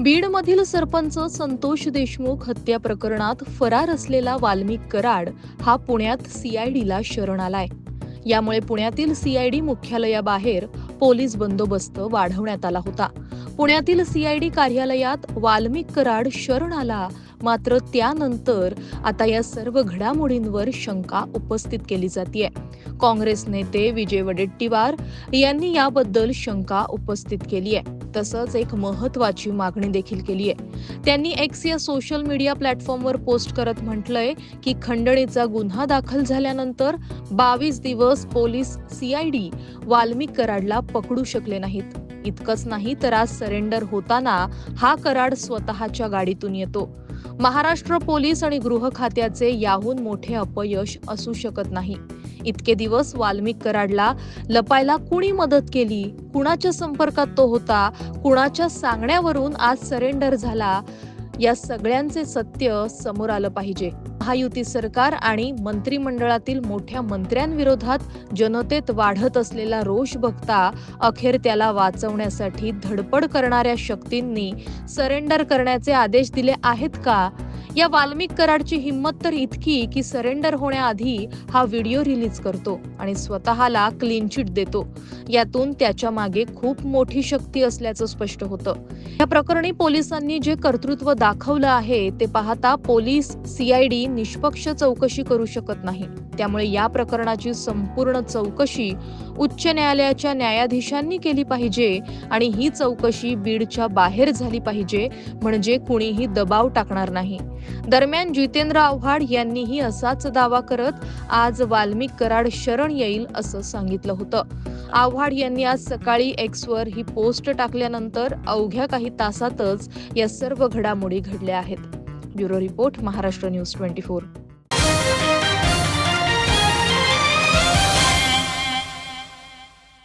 बीडमधील सरपंच संतोष देशमुख हत्या प्रकरणात फरार असलेला वाल्मिक कराड हा पुण्यात सीआयडीला शरण आलाय यामुळे पुण्यातील सीआयडी मुख्यालयाबाहेर पोलीस बंदोबस्त वाढवण्यात आला होता. पुण्यातील सीआयडी कार्यालयात वाल्मिक कराड शरण आला मात्र त्यानंतर आता या सर्व घडामोडींवर शंका उपस्थित केली जाते काँग्रेस नेते विजय वडेट्टीवार यांनी याबद्दल शंका उपस्थित केली आहे तसंच एक महत्वाची मागणी देखील केली आहे. त्यांनी एक्स या सोशल मीडिया प्लॅटफॉर्मवर पोस्ट करत म्हटलंय की खंडणीचा गुन्हा दाखल झाल्यानंतर बावीस दिवस पोलीस सीआयडी वाल्मिक कराडला पकडू शकले नाहीत. इतकंच नाही तर आज सरेंडर होताना हा कराड स्वतःच्या गाडीतून येतो. महाराष्ट्र पोलीस आणि गृह खात्याचे याहून मोठे अपयश असू शकत नाही. इतके दिवस वाल्मिक कराडला लपायला कुणी मदत केली? कुणाच्या संपर्कात तो होता? कुणाच्या सांगण्यावरून आज सरेंडर झाला? या सगळ्यांचे सत्य समोर आलं पाहिजे. महायुती सरकार आणि मंत्रिमंडळातील मोठ्या मंत्र्यांविरोधात जनतेत वाढत असलेला रोष बघता अखेर त्याला वाचवण्यासाठी धडपड करणाऱ्या शक्तींनी सरेंडर करण्याचे आदेश दिले आहेत का? या वाल्मिक कराडची हिंमत तर इतकी की सरेंडर होण्याआधी हा व्हिडिओ रिलीज करतो आणि स्वतःला क्लीन चिट देतो. यातून त्याच्यामागे खूप मोठी शक्ती असल्याचं स्पष्ट होतं. या प्रकरणी पोलिसांनी जे कर्तृत्व दाखवलं आहे ते पाहता पोलीस सीआयडी निष्पक्ष चौकशी करू शकत नाही. त्यामुळे या प्रकरणाची संपूर्ण चौकशी उच्च न्यायालयाच्या न्यायाधीशांनी केली पाहिजे आणि ही चौकशी बीडच्या बाहेर झाली पाहिजे म्हणजे कुणीही दबाव टाकणार नाही. दरम्यान जितेंद्र आव्हाड यांनीही असाच दावा करत आज वाल्मिक कराड शरण येईल असं सांगितलं होतं. आव्हाड यांनी आज सकाळी एक्सवर ही पोस्ट टाकल्यानंतर अवघ्या काही तासातच या सर्व घडामोडी घडल्या आहेत. Bureau report Maharashtra news twenty four.